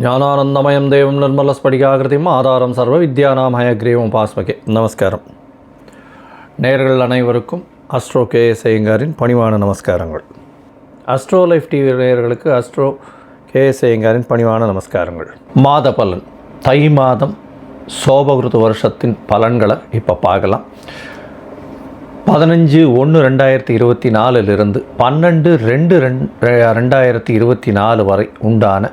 జ్ఞానానందమయం దేవం నిర్మల స్ఫటికాకృతిం ஆதாரம் சர்வ வித்யானாம் ஹயக்ரீவம் பாஸ்மகே. நமஸ்காரம். நேர்கள் அனைவருக்கும் அஸ்ட்ரோ கே எஸ் ஐயங்காரின் பணிவான நமஸ்காரங்கள். அஸ்ட்ரோ லைஃப் டிவி நேயர்களுக்கு அஸ்ட்ரோ கே எஸ் ஐயங்காரின் பணிவான நமஸ்காரங்கள். மாத பலன் தை மாதம் சோபகிருத வருஷத்தின் பலன்களை இப்போ பார்க்கலாம். பதினஞ்சு ஒன்று ரெண்டாயிரத்தி இருபத்தி நாலுலேருந்து பன்னெண்டு ரெண்டு ரெண்டாயிரத்தி இருபத்தி நாலு வரை உண்டான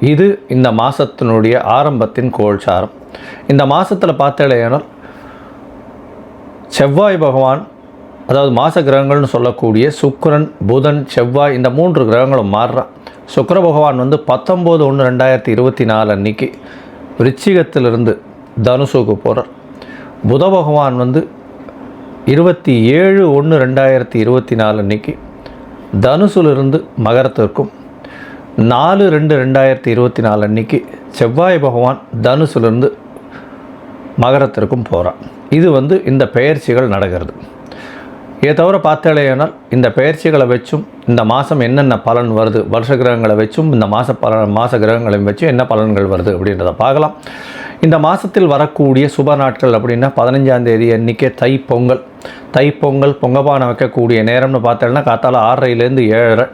இது இந்த மாதத்தினுடைய ஆரம்பத்தின் கோல்சாரம். இந்த மாதத்தில் பார்த்தேனால் செவ்வாய் பகவான் அதாவது மாச கிரகங்கள்னு சொல்லக்கூடிய சுக்கரன் புதன் செவ்வாய் இந்த மூன்று கிரகங்களும் மாறுறான். சுக்கர பகவான் வந்து பத்தொம்போது ஒன்று ரெண்டாயிரத்தி இருபத்தி நாலு அன்னைக்கு விருச்சிகத்திலிருந்து தனுசுக்கு போகிறார் புத பகவான் வந்து இருபத்தி ஏழு ஒன்று ரெண்டாயிரத்தி இருபத்தி நாலு அன்னைக்கு தனுசுலிருந்து மகரத்திற்கும் நாலு ரெண்டு ரெண்டாயிரத்தி இருபத்தி நாலு அன்னைக்கு செவ்வாய் பகவான் தனுசுலேருந்து மகரத்திற்கும் போகிறான் இது வந்து இந்த பெயர்ச்சிகள் நடக்கிறது. இதை தவிர பார்த்தாலேயானால் இந்த பெயர்ச்சிகளை வச்சும் இந்த மாதம் என்னென்ன பலன் வருது வருஷ கிரகங்களை வச்சும் இந்த மாத பல மாத கிரகங்களையும் வச்சும் என்ன பலன்கள் வருது அப்படின்றத பார்க்கலாம். இந்த மாதத்தில் வரக்கூடிய சுப நாட்கள் அப்படின்னா பதினஞ்சாம் தேதி அன்றைக்கே தை பொங்கல். தை பொங்கல் பொங்கப்பானை வைக்கக்கூடிய நேரம்னு பார்த்தோம்னா காத்தால ஆறரைலேருந்து ஏழரை.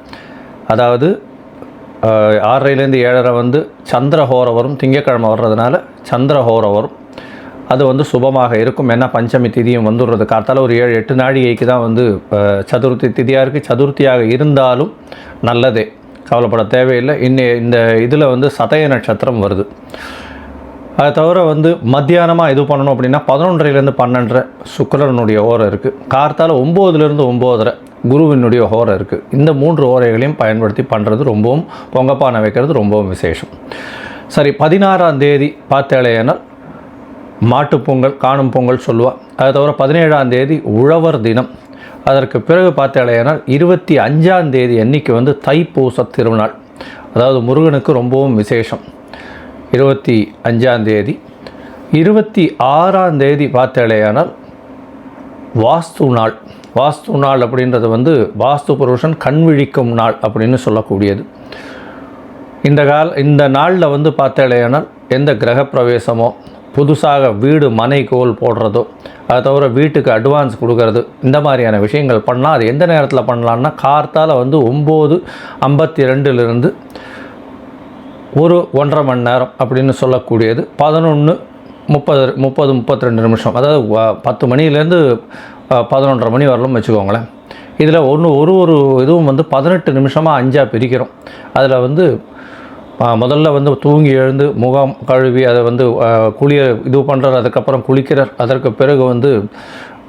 அதாவது ஆறரைலேருந்து ஏழரை வந்து சந்திரஹோரம் வரும் திங்கக்கிழமை வர்றதுனால சந்திரஹோரம் வரும் அது வந்து சுபமாக இருக்கும். ஏன்னா பஞ்சமி திதியும் வந்துடுறது. காத்தால் ஒரு ஏழு எட்டு நாழிகைக்கு தான் வந்து சதுர்த்தி திதியாக இருக்குது சதுர்த்தியாக இருந்தாலும் நல்லதே. கவலைப்பட தேவையில்லை. இன்னி இந்த இதில் வந்து சதய நட்சத்திரம் வருது. அதை தவிர வந்து மத்தியானமாக இது பண்ணணும் அப்படின்னா பதினொன்றரைலேருந்து பன்னெண்டரை சுக்கரனுடைய ஓரை இருக்குது கார்த்தால் ஒம்போதுலேருந்து ஒம்போதரை குருவினுடைய ஓரை இருக்குது இந்த மூன்று ஓரைகளையும் பயன்படுத்தி பண்ணுறது ரொம்பவும் பொங்கப்பானை வைக்கிறது ரொம்பவும் விசேஷம். சரி பதினாறாம் தேதி பார்த்தேலையானால் மாட்டுப்பொங்கல் காணும் பொங்கல் சொல்லுவாள் அதை தவிர பதினேழாம் தேதி உழவர் தினம். அதற்கு பிறகு பார்த்தேலையானால் இருபத்தி அஞ்சாம் தேதி அன்னைக்கு வந்து தைப்பூச திருநாள். அதாவது முருகனுக்கு ரொம்பவும் விசேஷம். இருபத்தி அஞ்சாம் தேதி இருபத்தி ஆறாம் தேதி பார்த்தாலேயானால் வாஸ்து நாள். வாஸ்து நாள் அப்படின்றது வந்து வாஸ்து புருஷன் கண் விழிக்கும் நாள் அப்படின்னு சொல்லக்கூடியது. இந்த கால இந்த நாளில் வந்து பார்த்தாலேயானால் எந்த கிரகப்பிரவேசமோ புதுசாக வீடு மனை கோல் போடுறதோ அதை தவிர வீட்டுக்கு அட்வான்ஸ் கொடுக்கறது இந்த மாதிரியான விஷயங்கள் பண்ணால் அது எந்த நேரத்தில் பண்ணலான்னா கார்த்தால் வந்து ஒம்பது ஐம்பத்தி ரெண்டுலேருந்து ஒரு ஒன்றரை மணி நேரம் அப்படின்னு சொல்லக்கூடியது. பதினொன்று முப்பது முப்பது முப்பத்தி ரெண்டு நிமிஷம். அதாவது பத்து மணிலேருந்து பதினொன்றரை மணி வரலும் வச்சுக்கோங்களேன். இதில் ஒன்று ஒரு ஒரு இதுவும் வந்து பதினெட்டு நிமிஷமாக அஞ்சாக பிரிக்கிறோம். அதில் வந்து முதல்ல வந்து தூங்கி எழுந்து முகம் கழுவி அதை வந்து குளிய இது பண்ணுறார் அதுக்கப்புறம் குளிக்கிறார். அதற்கு பிறகு வந்து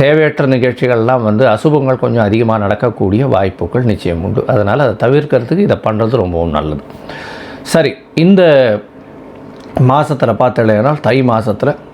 தேவையற்ற நிகழ்ச்சிகள்லாம் வந்து அசுபங்கள் கொஞ்சம் அதிகமாக நடக்கக்கூடிய வாய்ப்புகள் நிச்சயம் உண்டு. அதனால் அதை தவிர்க்கிறதுக்கு இதை பண்ணுறது ரொம்பவும் நல்லது. சரி இந்த மாதத்தில் பார்த்தலைனால் தை மாதத்தில்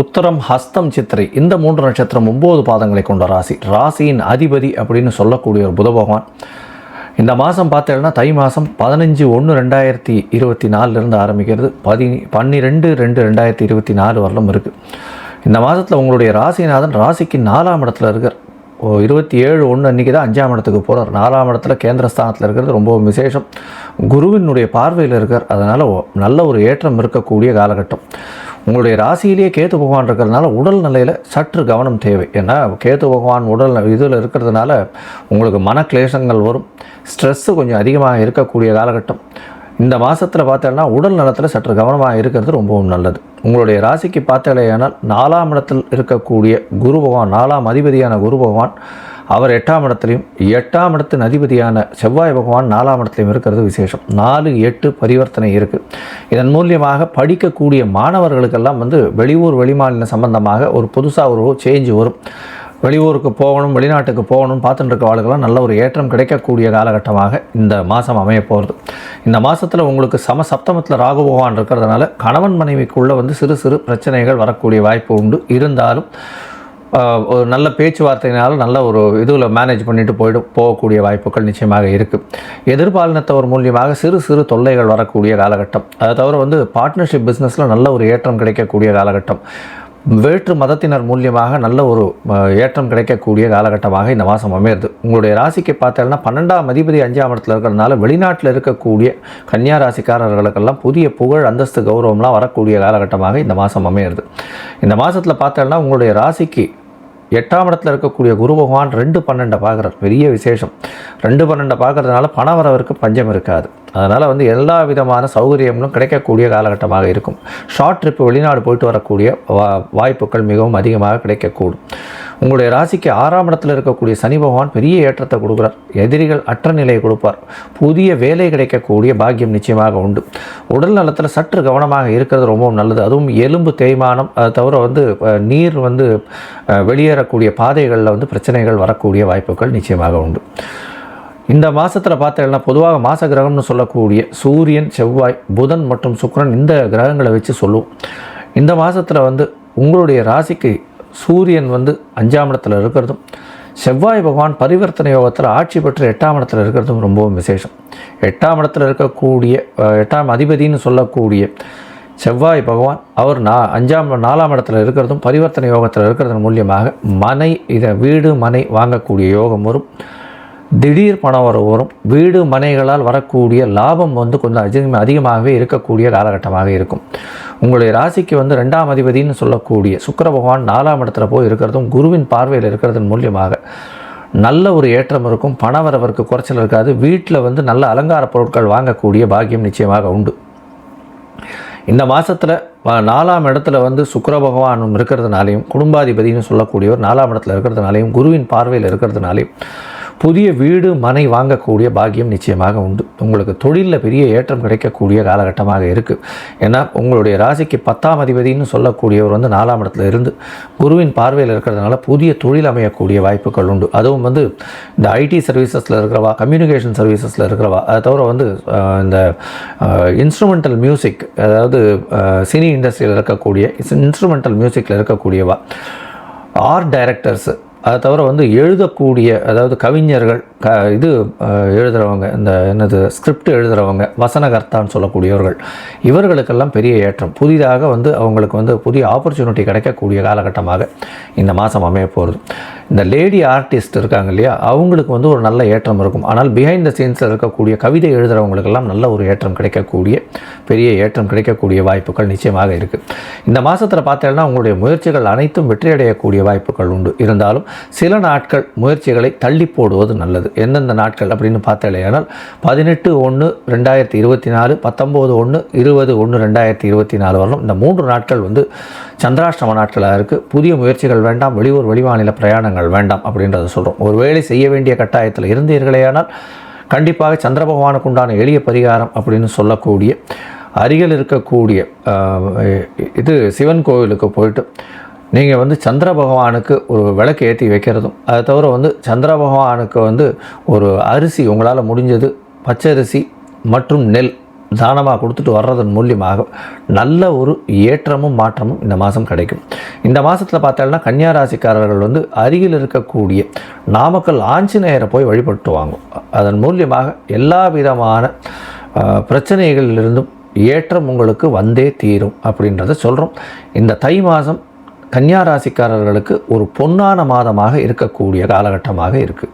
உத்தரம் ஹஸ்தம் சித்திரை இந்த மூன்று நட்சத்திரம் ஒம்பது பாதங்களை கொண்ட ராசி. ராசியின் அதிபதி அப்படின்னு சொல்லக்கூடிய ஒரு புத பகவான். இந்த மாதம் பார்த்தேன்னா தை மாதம் பதினஞ்சு ஒன்று ரெண்டாயிரத்தி இருபத்தி நாலுலேருந்து ஆரம்பிக்கிறது. பதி பன்னிரெண்டு ரெண்டு ரெண்டாயிரத்தி இருபத்தி நாலு வரலும் இருக்குது இந்த மாதத்தில் உங்களுடைய ராசிநாதன் ராசிக்கு நாலாம் இடத்துல இருக்கார். ஓ இருபத்தி ஏழு ஒன்று அன்றைக்கி தான் அஞ்சாம் இடத்துக்கு போகிறார் நாலாம் இடத்துல கேந்திரஸ்தானத்தில் இருக்கிறது. ரொம்ப விசேஷம். குருவினுடைய பார்வையில் இருக்கார். அதனால் நல்ல ஒரு ஏற்றம் இருக்கக்கூடிய காலகட்டம். உங்களுடைய ராசியிலேயே கேத்து பகவான் இருக்கிறதுனால உடல் நிலையில் சற்று கவனம் தேவை. ஏன்னா கேத்து பகவான் உடல் இதில் இருக்கிறதுனால உங்களுக்கு மன கிளேசங்கள் வரும். ஸ்ட்ரெஸ்ஸு கொஞ்சம் அதிகமாக இருக்கக்கூடிய காலகட்டம். இந்த மாதத்தில் பார்த்தோன்னா உடல் நலத்தில் சற்று கவனமாக இருக்கிறது ரொம்பவும் நல்லது. உங்களுடைய ராசிக்கு பார்த்தாலேயானால் நாலாம் இடத்தில் இருக்கக்கூடிய குரு பகவான் நாலாம் அதிபதியான குரு பகவான் அவர் எட்டாம் இடத்துலையும் எட்டாம் இடத்தின் அதிபதியான செவ்வாய் பகவான் நாலாம் இடத்துலையும் இருக்கிறது விசேஷம். நாலு எட்டு பரிவர்த்தனை இருக்குது இதன் மூலியமாக படிக்கக்கூடிய மாணவர்களுக்கெல்லாம் வந்து வெளியூர் வெளிமாநில சம்பந்தமாக ஒரு புதுசாக ஒரு சேஞ்ச் வரும். வெளியூருக்கு போகணும் வெளிநாட்டுக்கு போகணும் பார்த்துட்டு இருக்க ஆளுக்கெல்லாம் நல்ல ஒரு ஏற்றம் கிடைக்கக்கூடிய காலகட்டமாக இந்த மாதம் அமைய போகிறது இந்த மாதத்தில் உங்களுக்கு சம சப்தமத்தில் ராகு பகவான் இருக்கிறதுனால கணவன் மனைவிக்குள்ளே வந்து சிறு சிறு பிரச்சனைகள் வரக்கூடிய வாய்ப்பு உண்டு. இருந்தாலும் ஒரு நல்ல பேச்சுவார்த்தையினாலும் நல்ல ஒரு இதில் மேனேஜ் பண்ணிட்டு போயிட்டு போகக்கூடிய வாய்ப்புகள் நிச்சயமாக இருக்குது எதிர்பாலினத்தவர் மூலியமாக சிறு சிறு தொல்லைகள் வரக்கூடிய காலகட்டம். அதை தவிர வந்து பார்ட்னர்ஷிப் பிஸ்னஸில் நல்ல ஒரு ஏற்றம் கிடைக்கக்கூடிய காலகட்டம். வேற்று மதத்தினர் மூலியமாக நல்ல ஒரு ஏற்றம் கிடைக்கக்கூடிய காலகட்டமாக இந்த மாதம் அமையிறது. உங்களுடைய ராசிக்கு பார்த்தீங்கன்னா பன்னெண்டாம் அதிபதி அஞ்சாம் இடத்துல இருக்கிறதுனால வெளிநாட்டில் இருக்கக்கூடிய கன்னியா ராசிக்காரர்களுக்கெல்லாம் புதிய புகழ் அந்தஸ்து கௌரவம்லாம் வரக்கூடிய காலகட்டமாக இந்த மாதம் அமையிறது. இந்த மாதத்தில் பார்த்தோன்னா உங்களுடைய ராசிக்கு எட்டாம் இடத்துல இருக்கக்கூடிய குரு பகவான் ரெண்டு பன்னெண்டை பார்க்குறார். பெரிய விசேஷம். ரெண்டு பன்னெண்டை பார்க்கறதுனால பண வரவருக்கு பஞ்சம் இருக்காது. அதனால் வந்து எல்லா விதமான சௌகரியங்களும் கிடைக்கக்கூடிய காலகட்டமாக இருக்கும். ஷார்ட் ட்ரிப்பு வெளிநாடு போயிட்டு வரக்கூடிய வா வாய்ப்புகள் மிகவும் அதிகமாக கிடைக்கக்கூடும். உங்களுடைய ராசிக்கு ஆறாம் இடத்துல இருக்கக்கூடிய சனி பகவான் பெரிய ஏற்றத்தை கொடுக்குறார். எதிரிகள் அற்ற நிலையை கொடுப்பார். புதிய வேலை கிடைக்கக்கூடிய பாக்கியம் நிச்சயமாக உண்டு. உடல் நலத்தில் சற்று கவனமாக இருக்கிறது ரொம்பவும் நல்லது. அதுவும் எலும்பு தேய்மானம் அதை தவிர வந்து நீர் வந்து வெளியேறக்கூடிய பாதைகளில் வந்து பிரச்சனைகள் வரக்கூடிய வாய்ப்புகள் நிச்சயமாக உண்டு. இந்த மாதத்தில் பார்த்தீங்கன்னா பொதுவாக மாச கிரகம்னு சொல்லக்கூடிய சூரியன் செவ்வாய் புதன் மற்றும் சுக்கிரன் இந்த கிரகங்களை வச்சு சொல்லுவோம். இந்த மாதத்தில் வந்து உங்களுடைய ராசிக்கு சூரியன் வந்து அஞ்சாம் இடத்துல இருக்கிறதும் செவ்வாய் பகவான் பரிவர்த்தனை யோகத்தில் ஆட்சி பெற்று எட்டாம் இடத்துல இருக்கிறதும் ரொம்பவும் விசேஷம். எட்டாம் இடத்துல இருக்கக்கூடிய எட்டாம் அதிபதின்னு சொல்லக்கூடிய செவ்வாய் பகவான் அவர் நா அஞ்சாம் நாலாம் இடத்துல இருக்கிறதும் பரிவர்த்தனை யோகத்தில் இருக்கிறதன் மூலியமாக மனை இதை வீடு மனை வாங்கக்கூடிய யோகம் வரும். திடீர் பணம் வர வரும். வீடு மனைகளால் வரக்கூடிய லாபம் வந்து கொஞ்சம் அதிகம் அதிகமாகவே இருக்கக்கூடிய காலகட்டமாக இருக்கும். உங்களுடைய ராசிக்கு வந்து ரெண்டாம் அதிபதின்னு சொல்லக்கூடிய சுக்கர பகவான் நாலாம் இடத்துல போய் இருக்கிறதும் குருவின் பார்வையில் இருக்கிறதன் மூலியமாக நல்ல ஒரு ஏற்றம் இருக்கும் பணவரவருக்கு குறைச்சல் இருக்காது வீட்டில் வந்து நல்ல அலங்கார பொருட்கள் வாங்கக்கூடிய பாக்கியம் நிச்சயமாக உண்டு. இந்த மாதத்தில் நாலாம் இடத்துல வந்து சுக்கர பகவானும் இருக்கிறதுனாலையும் குடும்பாதிபதினு சொல்லக்கூடியவர் நாலாம் இடத்துல இருக்கிறதுனாலையும் குருவின் பார்வையில் இருக்கிறதுனாலையும் புதிய வீடு மனை வாங்கக்கூடிய பாக்கியம் நிச்சயமாக உண்டு. உங்களுக்கு தொழிலில் பெரிய ஏற்றம் கிடைக்கக்கூடிய காலகட்டமாக இருக்குது ஏன்னா உங்களுடைய ராசிக்கு பத்தாம் அதிபதினு சொல்லக்கூடியவர் வந்து நாலாம் இடத்துல இருந்து குருவின் பார்வையில் இருக்கிறதுனால புதிய தொழில் அமையக்கூடிய வாய்ப்புகள் உண்டு. அதுவும் வந்து இந்த ஐடி சர்வீசஸில் இருக்கிறவா கம்யூனிகேஷன் சர்வீசஸில் இருக்கிறவா அதை தவிர வந்து இந்த இன்ஸ்ட்ருமெண்டல் மியூசிக் அதாவது சினி இண்டஸ்ட்ரியில் இருக்கக்கூடிய இன்ஸ்ட்ருமெண்டல் மியூசிக்கில் இருக்கக்கூடியவா ஆர்ட் டைரக்டர்ஸு அதை தவிர வந்து எழுதக்கூடிய அதாவது கவிஞர்கள் க இது எழுதுகிறவங்க எழுதுறவங்க இந்த என்னது ஸ்கிரிப்ட் எழுதுகிறவங்க வசனகர்த்தான்னு சொல்லக்கூடியவர்கள் இவர்களுக்கெல்லாம் பெரிய ஏற்றம். புதிதாக வந்து அவங்களுக்கு வந்து புதிய ஆப்பர்ச்சுனிட்டி கிடைக்கக்கூடிய காலகட்டமாக இந்த மாதம் அமைய போகிறது இந்த லேடி ஆர்டிஸ்ட் இருக்காங்க இல்லையா அவங்களுக்கு வந்து ஒரு நல்ல ஏற்றம் இருக்கும். ஆனால் பிஹைண்ட் த சீன்ஸில் இருக்கக்கூடிய கவிதை எழுதுகிறவங்களுக்கெல்லாம் நல்ல ஒரு ஏற்றம் கிடைக்கக்கூடிய பெரிய ஏற்றம் கிடைக்கக்கூடிய வாய்ப்புகள் நிச்சயமாக இருக்குது இந்த மாதத்தில் பார்த்தீங்கன்னா உங்களுடைய முயற்சிகள் அனைத்தும் வெற்றியடையக்கூடிய வாய்ப்புகள் உண்டு. இருந்தாலும் சில நாட்கள் முயற்சிகளை தள்ளி போடுவது நல்லது. எந்தெந்த நாட்கள் அப்படின்னு பார்த்தேனால் பதினெட்டு ஒன்று ரெண்டாயிரத்தி இருபத்தி நாலு பத்தொம்போது ஒன்று இருபது ஒன்று ரெண்டாயிரத்தி இருபத்தி நாலு வரலும் இந்த மூன்று நாட்கள் வந்து சந்திராஷ்டம நாட்களாக இருக்குது புதிய முயற்சிகள் வேண்டாம் வெளியூர் வெளிமாநில பிரயாணங்கள் வேண்டாம் அப்படின்றத சொல்கிறோம் ஒருவேளை செய்ய வேண்டிய கட்டாயத்தில் இருந்தீர்களேயானால் கண்டிப்பாக சந்திர பகவானுக்கு உண்டான எளிய பரிகாரம் அப்படின்னு சொல்லக்கூடிய அருகில் இருக்கக்கூடிய இது சிவன் கோவிலுக்கு போயிட்டு நீங்கள் வந்து சந்திர பகவானுக்கு ஒரு விளக்கு ஏற்றி வைக்கிறதும் அதை தவிர வந்து சந்திர பகவானுக்கு வந்து ஒரு அரிசி உங்களால் முடிஞ்சது பச்சரிசி மற்றும் நெல் தானமாக கொடுத்துட்டு வர்றதன் மூலியமாக நல்ல ஒரு ஏற்றமும் மாற்றமும் இந்த மாதம் கிடைக்கும். இந்த மாதத்தில் பார்த்தோம்னா கன்னியா ராசிக்காரர்கள் வந்து அருகில் இருக்கக்கூடிய நாமக்கல் ஆஞ்சநேயரை போய் வழிபட்டு வாங்கும். அதன் மூலியமாக எல்லா விதமான பிரச்சனைகளிலிருந்தும் ஏற்றம் உங்களுக்கு வந்தே தீரும் அப்படின்றத சொல்கிறோம் இந்த தை மாதம் கன்னியா ராசிக்காரர்களுக்கு ஒரு பொன்னான மாதமாக இருக்கக்கூடிய காலகட்டமாக இருக்குது